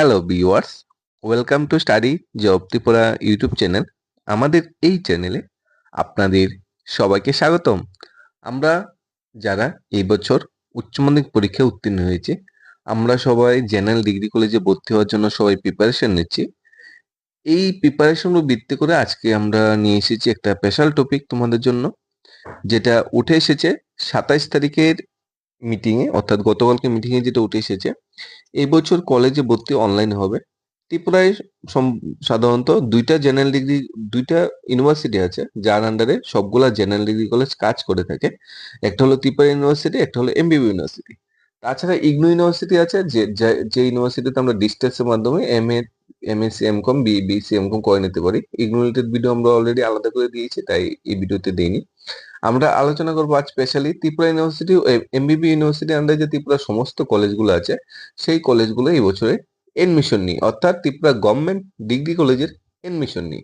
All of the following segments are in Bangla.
Hello viewers welcome to study job Tripura YouTube channel আমাদের এই চ্যানেলে আপনাদের সবাইকে স্বাগতম। আমরা যারা এই বছর উচ্চ মাধ্যমিক পরীক্ষায় উত্তীর্ণ হয়েছে, আমরা সবাই জেনারেল ডিগ্রি কলেজে ভর্তি হওয়ার জন্য সবাই প্রিপারেশন নিচ্ছি। এই প্রিপারেশন ভিত্তি করে আজকে আমরা নিয়ে এসেছি একটা স্পেশাল টপিক তোমাদের জন্য, যেটা উঠে এসেছে সাতাইশ তারিখের মিটিংয়ে অর্থাৎ গতকালকে মিটিংয়ে যেটা উঠে এসেছে, এই বছর কলেজে ভর্তি অনলাইন হবে। ত্রিপুরায় সাধারণত দুইটা জেনারেল ডিগ্রি দুইটা ইউনিভার্সিটি আছে, যার আন্ডারে সবগুলা জেনারেল ডিগ্রি কলেজ কাজ করে থাকে। একটা হলো ত্রিপুরা ইউনিভার্সিটি একটা হলো এমবিবি ইউনিভার্সিটি তাছাড়া ইগনো ইউনিভার্সিটি আছে, যে, যে- ইউনিভার্সিটিতে আমরা ডিস্টেন্সের মাধ্যমে M A M S M com B BC MCom করে নিতে পারি। ইগনু ভিডিও আমরা অলরেডি আলাদা করে দিয়েছি, তাই এই ভিডিওতে দেইনি। আমরা আলোচনা করব আজ specially Tripura university MBB university আন্ডারে যে ত্রিপুরা সমস্ত কলেজগুলো আছে, সেই কলেজগুলো এই বছরে এডমিশন নিই অর্থাৎ ত্রিপুরা গভর্নমেন্ট ডিগ্রি কলেজের এডমিশন নিই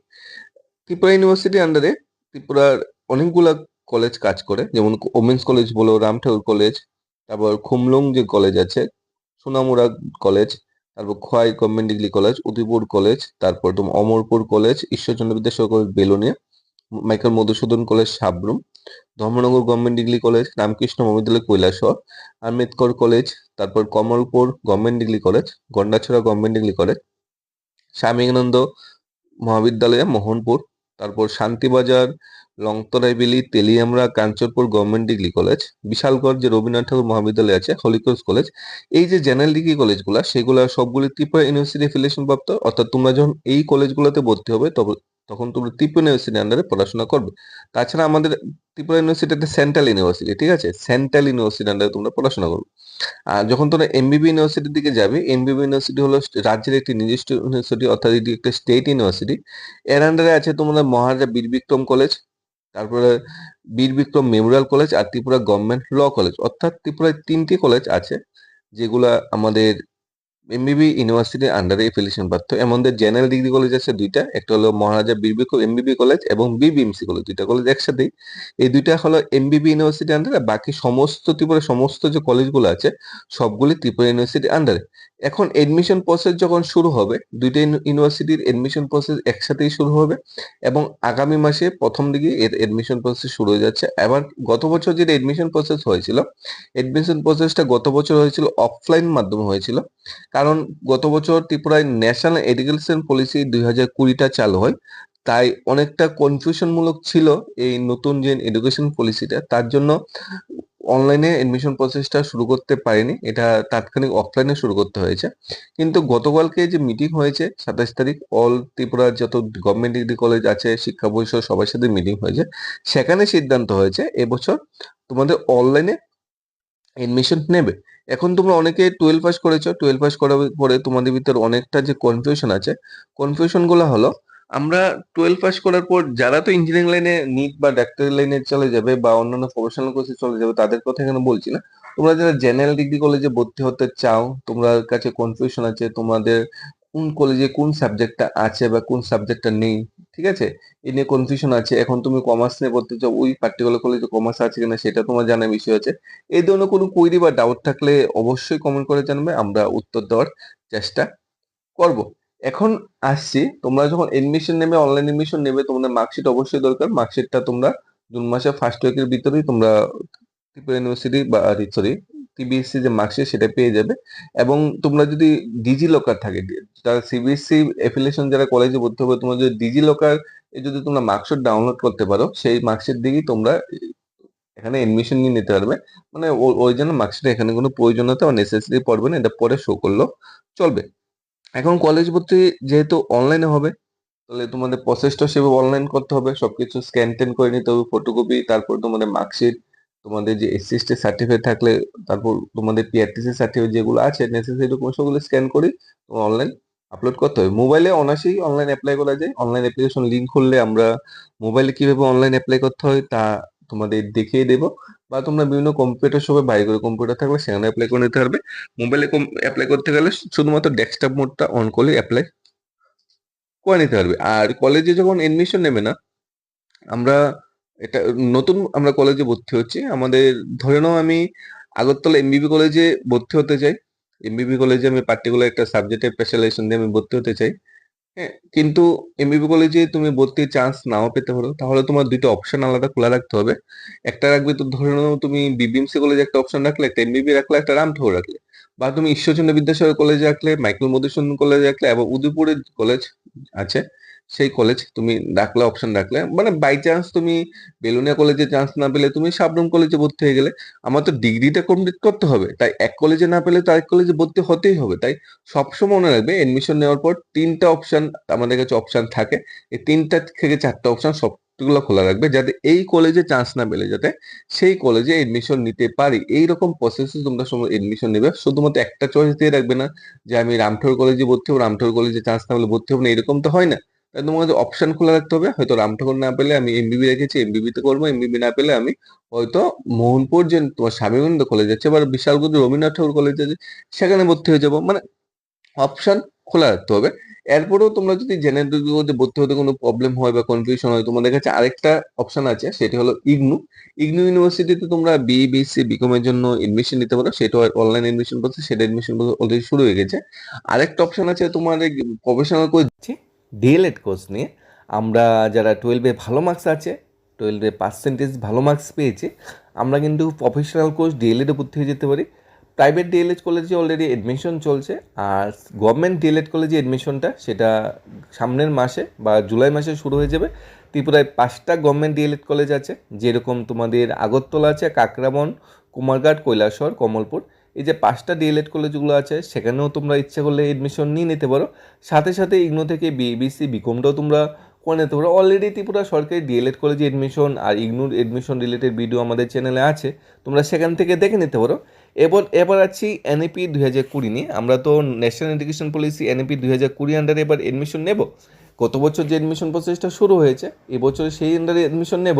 ত্রিপুরা ইউনিভার্সিটি আন্ডারে ত্রিপুরার অনেকগুলা কলেজ কাজ করে, যেমন ওমেন্স কলেজ বলো রামঠাকুর কলেজ তারপর খুমলুং যে কলেজ আছে সোনামুরা কলেজ তারপর Khowai government degree college Udaipur college তারপর তোমার Amarpur college Ishwarchandra Vidyasagar college Belonia Michael Madhusudan college Sabroom, Dharmanagar government degree college, Ramakrishna Mahavidyalaya Kailashahar Ambedkar college, তারপর Kamalpur government degree college, Gandacherra government degree college Swami Vivekananda Mahavidyalaya, Mohanpur, তারপর Shantirbazar, Longtharai Valley, Teliamura, Kanchanpur government degree college Bishalgarh যে রবীন্দ্রনাথ ঠাকুর মহাবিদ্যালয় আছে হলিক্রস কলেজ। এই যে জেনারেল ডিগ্রি কলেজগুলো, সেগুলো সবগুলি ত্রিপুরা ইউনিভার্সিটি অ্যাফিলিয়েশন প্রাপ্ত অর্থাৎ তোমরা যখন এই কলেজগুলোতে ভর্তি হবে, তবে তখন তোমরা ত্রিপুরা ইউনিভার্সিটি আন্ডারে পড়াশোনা করবে। তাছাড়া আমাদের ত্রিপুরা ইউনিভার্সিটি একটা সেন্ট্রাল ইউনিভার্সিটি ঠিক আছে? সেন্ট্রাল ইউনিভার্সিটি আন্ডারে তোমরা পড়াশোনা করবে। আর যখন তোমরা এমবিবি ইউনিভার্সিটির দিকে যাবে এমবিবি ইউনিভার্সিটি হলো রাজ্যের একটি নিজস্ব ইউনিভার্সিটি অর্থাৎ এটি একটা স্টেট ইউনিভার্সিটি এর আন্ডারে আছে তোমাদের মহারাজা বীর বিক্রম কলেজ তারপরে বীর বিক্রম মেমোরিয়াল কলেজ আর ত্রিপুরা গভর্নমেন্ট ল কলেজ অর্থাৎ ত্রিপুরায় তিনটি কলেজ আছে, যেগুলা আমাদের এমবিবি ইউনিভার্সিটির আন্ডারে এফিলিয়েশন প্রাপ্ত এমনদের জেনারেল ডিগ্রি কলেজ আছে দুইটা, একটা হলো মহারাজা বিবি এমবিবি কলেজ এবং বিবিএমসি কলেজ দুইটা কলেজ একসাথেই। এই দুইটা হলো এমবিবি ইউনিভার্সিটি আন্ডারে বাকি সমস্ত ত্রিপুরা সমস্ত যে কলেজগুলো আছে, সবগুলি ত্রিপুরা ইউনিভার্সিটি আন্ডারে এখন এডমিশন প্রসেস যখন শুরু হবে, দুইটা ইউনিভার্সিটির এডমিশন প্রসেস একসাথেই শুরু হবে এবং আগামী মাসে প্রথম দিকে এর এডমিশন প্রসেস শুরু হয়ে যাচ্ছে। এবার গত বছর যেটা এডমিশন প্রসেস হয়েছিল এডমিশন প্রসেসটা গত বছর হয়েছিল অফলাইন মাধ্যমে হয়েছিল। কারণ গত বছর ত্রিপুরায় ন্যাশনাল এডুকেশন পলিসি দুই হাজার কুড়িটা চালু হয়, তাই অনেকটা কনফিউশনমূলক ছিল এই নতুন যে এডুকেশন পলিসিটা তার জন্য অনলাইনে এডমিশন প্রসেসটা শুরু করতে পারেনি। এটা তাৎক্ষণিক অফলাইনে শুরু করতে হয়েছে। কিন্তু গতকালকে যে মিটিং হয়েছে, সাতাশ তারিখ অল ত্রিপুরার যত গভর্নমেন্ট ডিগ্রি কলেজ আছে, শিক্ষা পরিষদ, সবার সাথে মিটিং হয়েছে। সেখানে সিদ্ধান্ত হয়েছে, এবছর তোমাদের অনলাইনে এডমিশন নেবে। এখন তোমরা অনেকে টুয়েলভ পাস করেছ। টুয়েলভ পাস করার পরে তোমাদের ভিতর অনেকটা যে কনফিউশন আছে কনফিউশনগুলো হলো আমরা টুয়েলভ পাস করার পর যারা তো ইঞ্জিনিয়ারিং লাইনে নিট বা ডাক্তারি লাইনে চলে যাবে বা অন্যান্য প্রফেশনাল কোর্সে চলে যাবে, তাদের কথা এখানে বলছি না। তোমরা যারা জেনারেল ডিগ্রি কলেজে ভর্তি হতে চাও, তোমার কাছে কনফিউশন আছে তোমাদের কোন কলেজে কোন সাবজেক্টটা আছে বা কোন সাবজেক্টটা নেই, ঠিক আছে? এ নিয়ে কনফিউশন আছে। এখন তুমি কমার্স নিয়ে পড়তে চাও ওই পার্টিকুলার কলেজে কমার্স আছে কিনা সেটা তোমার জানার বিষয় আছে। এই ধরনের কোনো কুইরি বা ডাউট থাকলে অবশ্যই কমেন্ট করে জানবে, আমরা উত্তর দেওয়ার চেষ্টা করব। এখন আসছি, তোমরা যখন এডমিশন নেবে অনলাইন এডমিশন নেবে, তোমাদের মার্কশিট অবশ্যই দরকার। মার্কশিটটা তোমরা জুন মাসের ফার্স্ট উইকের ভিতরেই তোমরা ত্রিপুরা ইউনিভার্সিটি বা সরি সিবিএসসি যে মার্কশিট সেটা পেয়ে যাবে। এবং তোমরা যদি ডিজি লকার থাকে, যারা সিবিএসসি এফিলিয়েশন যারা কলেজে ভর্তি হবে, তোমরা যদি ডিজি লকার যদি তোমরা মার্কশিট ডাউনলোড করতে পারো, সেই মার্কশিট দিয়েই তোমরা এখানে এডমিশন নিয়ে নিতে পারবে। মানে ওই জন্য মার্কশিট এখানে কোনো প্রয়োজনীয়তা বা নেসেসিটি পড়বে না, এটা পরে শো করলেও চলবে। এখন কলেজ ভর্তি যেহেতু অনলাইনে হবে, তাহলে তোমাদের প্রসেসটা সেভাবে অনলাইন করতে হবে, সবকিছু স্ক্যান টেন করে নিতে হবে ফটোকপি তারপর তোমাদের মার্কশিট তোমাদের যে এসসি এসটি সার্টিফিকেট থাকলে, তারপর তোমাদের পিআরটিসি সার্টিফিকেট যেগুলো আছে নেসেসারি ডকুমেন্ট সেগুলো স্ক্যান করে তোমার অনলাইন আপলোড করতে হবে। মোবাইলে অনায়াসেই অনলাইন অ্যাপ্লাই করা যায়। অনলাইন অ্যাপ্লিকেশন লিঙ্ক খুললে আমরা মোবাইলে কীভাবে অনলাইন অ্যাপ্লাই করতে হয়, তা তোমাদের দেখিয়ে দেবো বা তোমরা বিভিন্ন কম্পিউটার সবাই বাই করে। কম্পিউটার থাকলে সেখানে অ্যাপ্লাই করে নিতে পারবে। মোবাইলে অ্যাপ্লাই করতে গেলে শুধুমাত্র ডেস্কটপ মোডটা অন করলে অ্যাপ্লাই করে নিতে পারবে। আর কলেজে যখন এডমিশন নেবে না, আমরা এটা নতুন আমরা কলেজে ভর্তি হচ্ছি। আমাদের ধরে নাও আমি আগরতলা এমবিবি কলেজে ভর্তি হতে চাই। এমবিবি কলেজে আমি পার্টিকুলার একটা সাবজেক্টে স্পেশালাইজেশন দিয়ে আমি ভর্তি হতে চাই। কিন্তু এমবিবি কলেজে তুমি ভর্তির চান্স নাও পেতে পারো। তাহলে তোমার দুইটা অপশন আলাদা খোলা রাখতে হবে। একটা রাখবে তো ধরে নাও তুমি বিবিএমসি কলেজে একটা অপশন রাখলে, একটা এমবিবি রাখলে, একটা রামঠাকুর রাখলে। বা তুমি ঈশ্বরচন্দ্র বিদ্যাসাগর কলেজে রাখলে, মাইকেল মধুসূদন কলেজে রাখলে, এবং উদয়পুরের কলেজ আছে। সেই কলেজ তুমি ডাকলে অপশন ডাকলে মানে বাই চান্স তুমি বেলুনিয়া কলেজে চান্স না পেলে তুমি সাবরুম কলেজে ভর্তি হয়ে গেলে আমার তো ডিগ্রিটা কমপ্লিট করতে হবে। তাই এক কলেজে না পেলে তো আরেক কলেজে ভর্তি হতেই হবে। তাই সবসময় মনে রাখবে এডমিশন নেওয়ার পর তিনটা অপশন আমাদের কাছে অপশন থাকে। এই তিনটা থেকে চারটা অপশন সবগুলো খোলা রাখবে যাতে এই কলেজে চান্স না পেলে যাতে সেই কলেজে এডমিশন নিতে পারি। এইরকম প্রসেসে তোমরা সময় এডমিশন নেবে। শুধুমাত্র একটা চয়েস দিয়ে রাখবে না যে আমি রামঠোর কলেজে ভর্তি হব রামঠোর কলেজে চান্স না পেলে ভর্তি হব না, এরকম তো হয় না। তোমাকে অপশন খোলা রাখতে হবে। হয়তো রামঠাকুর না পেলে আমি এমবিবি রেখেছি এমবিবি তে করব এমবিবি না পেলে আমি হয়তো মোহনপুর যে তোমার স্বামীগন্ধ কলেজ আছে বা বিশালগঞ্জ রবীন্দ্রনাথ ঠাকুর কলেজ আছে সেখানে ভর্তি হয়ে যাব। মানে অপশন খোলা রাখতে হবে। এরপরেও তোমরা যদি জেনারেল ডিগ্রিতে ভর্তি হতে কোনো প্রবলেম হয় বা কনফিউশন হয়, তোমাদের কাছে আরেকটা অপশন আছে, সেটি হলো ইগনু। ইগনু ইউনিভার্সিটিতে তোমরা বি বিএসসি বিকম এর জন্য এডমিশন নিতে পারো। সেটা অনলাইন এডমিশন করছে সেটা এডমিশন অলরেডি শুরু হয়ে গেছে। আরেকটা অপশন আছে তোমার প্রফেশনাল কোর্স ডিএলএড কোর্স নিয়ে আমরা যারা টুয়েলভে ভালো মার্কস আছে টুয়েলভে পার্সেন্টেজ ভালো মার্কস পেয়েছি, আমরা কিন্তু প্রফেশনাল কোর্স ডিএলএডে ভর্তি হয়ে যেতে পারি। প্রাইভেট ডিএলএড কলেজে অলরেডি অ্যাডমিশন চলছে আর গভর্নমেন্ট ডিএলএড কলেজে অ্যাডমিশনটা সেটা সামনের মাসে বা জুলাই মাসে শুরু হয়ে যাবে। ত্রিপুরায় পাঁচটা গভর্নমেন্ট ডিএলএড কলেজ আছে, যেরকম তোমাদের আগরতলা আছে, কাকরাবন, কুমারঘাট কৈলাসর কমলপুর। এই যে পাঁচটা ডিএলএড কলেজগুলো আছে, সেখানেও তোমরা ইচ্ছা করলে এডমিশন নিয়ে নিতে পারো। সাথে সাথে ইগনো থেকে বিএবিসি বিকমটাও তোমরা করে নিতে পারো। অলরেডি ত্রিপুরা সরকারি ডিএলএড কলেজে এডমিশন আর ইগনোর এডমিশন রিলেটেড ভিডিও আমাদের চ্যানেলে আছে, তোমরা সেখান থেকে দেখে নিতে পারো। এবার এবার আছি এনএপি দুই হাজার কুড়ি নিয়ে। আমরা তো ন্যাশনাল এডুকেশন পলিসি এনইপি দুই হাজার কুড়ি আন্ডারে এবার এডমিশন নেব। গত বছর যে এডমিশন প্রসেসটা শুরু হয়েছে এবছর সেই আন্ডারে এডমিশন নেব।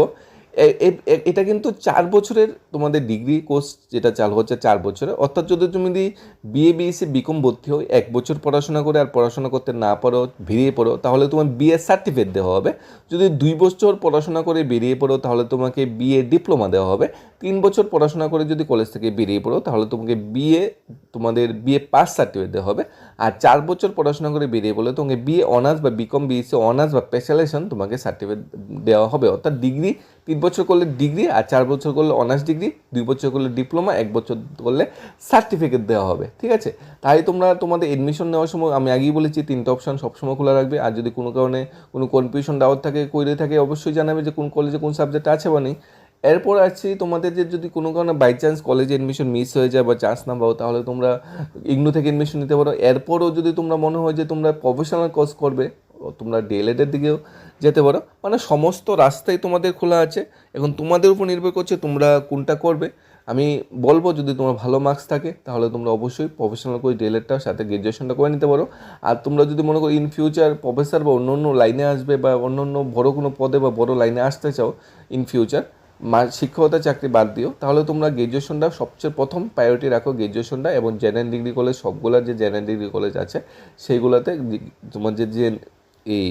এটা কিন্তু চার বছরের তোমাদের ডিগ্রি কোর্স যেটা চালু হচ্ছে চার বছরে। অর্থাৎ যদি তুমি যদি বিএ বিএসসি বিকম ভর্তি হও, এক বছর পড়াশোনা করে আর পড়াশোনা করতে না পারো, বেরিয়ে পড়ো, তাহলে তোমার বিএ সার্টিফিকেট দেওয়া হবে। যদি দুই বছর পড়াশোনা করে বেরিয়ে পড়ো, তাহলে তোমাকে বিএ ডিপ্লোমা দেওয়া হবে। তিন বছর পড়াশোনা করে যদি কলেজ থেকে বেরিয়ে পড়ো, তাহলে তোমাকে বিএ তোমাদের বিএ পাস সার্টিফিকেট দেওয়া হবে। আর চার বছর পড়াশোনা করে বেরিয়ে পড়লে তোমাকে বিএ অনার্স বা বিকম বিএসসি অনার্স বা স্পেশালাইজেশন তোমাকে সার্টিফিকেট দেওয়া হবে। অর্থাৎ ডিগ্রি তিন বছর করলে ডিগ্রি আর চার বছর করলে অনার্স ডিগ্রি দুই বছর করলে ডিপ্লোমা এক বছর করলে সার্টিফিকেট দেওয়া হবে। ঠিক আছে? তাই তোমরা তোমাদের এডমিশন নেওয়ার সময়, আমি আগেই বলেছি, তিনটে অপশন সবসময় খোলা রাখবে। আর যদি কোনো কারণে কোনো কনফিউশন ডাউট থাকে কইরে থাকে, অবশ্যই জানাবে যে কোন কলেজে কোন সাবজেক্ট আছে বা নেই। এরপর আছে তোমাদের যে যদি কোনো কারণে বাই চান্স কলেজে এডমিশন মিস হয়ে যায় বা চান্স না পাও, তাহলে তোমরা ইগনো থেকে এডমিশন নিতে পারো। এরপরও যদি তোমরা মনে হয় যে তোমরা প্রফেশনাল কোর্স করবে তোমরা ডিএলএডের দিকেও যেতে পারো। মানে সমস্ত রাস্তাই তোমাদের খোলা আছে। এখন তোমাদের উপর নির্ভর করছে তোমরা কোনটা করবে। আমি বলব যদি তোমার ভালো মার্কস থাকে, তাহলে তোমরা অবশ্যই প্রফেশনাল করে ডিএলএডটার সাথে গ্র্যাজুয়েশনটা করে নিতে পারো। আর তোমরা যদি মনে করো ইন ফিউচার প্রফেসর বা অন্য অন্য লাইনে আসবে বা অন্য অন্য বড় কোনো পদে বা বড় লাইনে আসতে চাও ইন ফিউচার শিক্ষকতা চাকরি বাদ দিও, তাহলে তোমরা গ্র্যাজুয়েশনটা সবচেয়ে প্রথম প্রায়োরিটি রাখো গ্র্যাজুয়েশনটা এবং জেনারেল ডিগ্রি কলেজ সবগুলোর যে জেনারেল ডিগ্রি কলেজ আছে, সেইগুলোতে তোমার যে যে, এই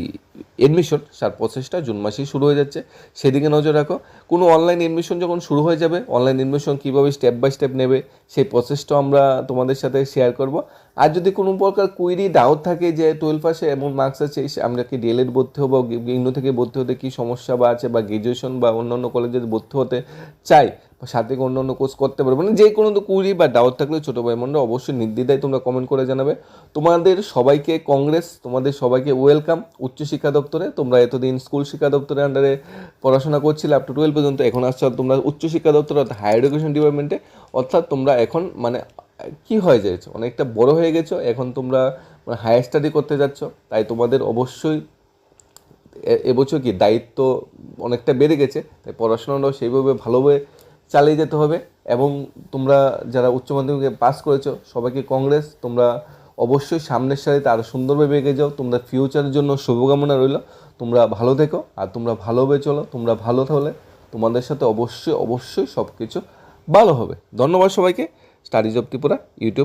এডমিশন তার প্রসেসটা জুন মাসেই শুরু হয়ে যাচ্ছে। সেদিকে নজর রাখো, কোনো অনলাইন এডমিশন যখন শুরু হয়ে যাবে অনলাইন এডমিশন কীভাবে স্টেপ বাই স্টেপ নেবে, সেই প্রসেসটাও আমরা তোমাদের সাথে শেয়ার করব। আর যদি কোনো প্রকার কুইরি ডাউট থাকে যে টুয়েলভ পাসে এমন মার্কস আছে আমরা কি ডিএলএড ভর্তি হব ইগনো থেকে ভর্তি হতে কী সমস্যা বা আছে, বা গ্র্যাজুয়েশন বা অন্যান্য কলেজে ভর্তি হতে চাই, বা সাথে অন্য অন্য কোর্স করতে পারবে? মানে যে কোনো কুইরি বা ডাউট থাকলে ছোটো ভাই বোনরা অবশ্যই নির্দ্বিধায় তোমরা কমেন্ট করে জানাবে। তোমাদের সবাইকে কংগ্রেস তোমাদের সবাইকে ওয়েলকাম উচ্চশিক্ষা দপ্তরে, তোমরা এতদিন স্কুল শিক্ষা দপ্তরের আন্ডারে পড়াশোনা করছিলে আপ টু টুয়েলভ পর্যন্ত, এখন আসছো তোমরা উচ্চশিক্ষা দপ্তর, অর্থাৎ হায়ার এডুকেশন ডিপার্টমেন্টে অর্থাৎ তোমরা এখন মানে কি হয়ে যাচ্ছ? অনেকটা বড় হয়ে গেছো, এখন তোমরা হায়ার স্টাডি করতে যাচ্ছ, তাই তোমাদের অবশ্যই এবছর কি দায়িত্ব অনেকটা বেড়ে গেছে, তাই পড়াশোনাটাও সেইভাবে ভালোভাবে চালিয়ে যেতে হবে, এবং তোমরা যারা উচ্চ মাধ্যমিকে পাস করেছ, সবাইকে কংগ্রেস তোমরা অবশ্যই সামনের সারিতে আরও সুন্দরভাবে এগিয়ে যাও, তোমরা ফিউচারের জন্য শুভকামনা রইল, তোমরা ভালো থেকো, আর তোমরা ভালোভাবে চলো, তোমরা ভালো থাকলে তোমাদের সাথে অবশ্যই অবশ্যই সব কিছু ভালো হবে। ধন্যবাদ সবাইকে। Studies of Tripura YouTube